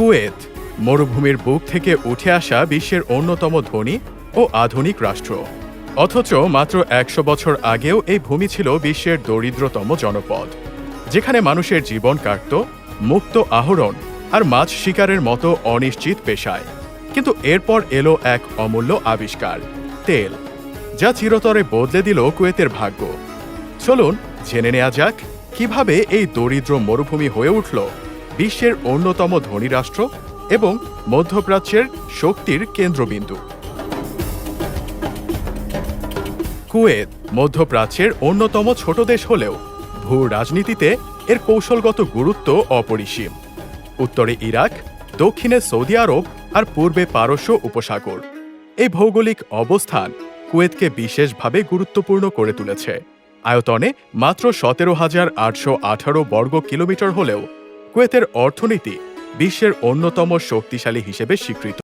Kuwait, মরুভূমির বুক থেকে উঠে আসা বিশ্বের অন্যতম ধনী ও আধুনিক রাষ্ট্র। অথচ মাত্র একশো বছর আগেও এই ভূমি ছিল বিশ্বের দরিদ্রতম জনপদ, যেখানে মানুষের জীবন কাটত, মুক্ত আহরণ আর মাছ শিকারের মতো অনিশ্চিত পেশায়। কিন্তু এরপর এলো এক অমূল্য আবিষ্কার, তেল, যা চিরতরে বদলে দিল কুয়েতের ভাগ্য। চলুন জেনে নেওয়া যাক, কীভাবে এই দরিদ্র মরুভূমি হয়ে উঠল বিশ্বের অন্যতম ধনী রাষ্ট্র এবং মধ্যপ্রাচ্যের শক্তির কেন্দ্রবিন্দু। কুয়েত, মধ্যপ্রাচ্যের অন্যতম ছোট দেশ হলেও ভূ রাজনীতিতে এর কৌশলগত গুরুত্ব অপরিসীম। উত্তরে ইরাক, দক্ষিণে সৌদি আরব আর পূর্বে পারস্য উপসাগর। এই ভৌগোলিক অবস্থান কুয়েতকে বিশেষভাবে গুরুত্বপূর্ণ করে তুলেছে। আয়তনে মাত্র সতেরো হাজার আটশো আঠারো বর্গ কিলোমিটার হলেও কুয়েতের অর্থনীতি বিশ্বের অন্যতম শক্তিশালী হিসেবে স্বীকৃত।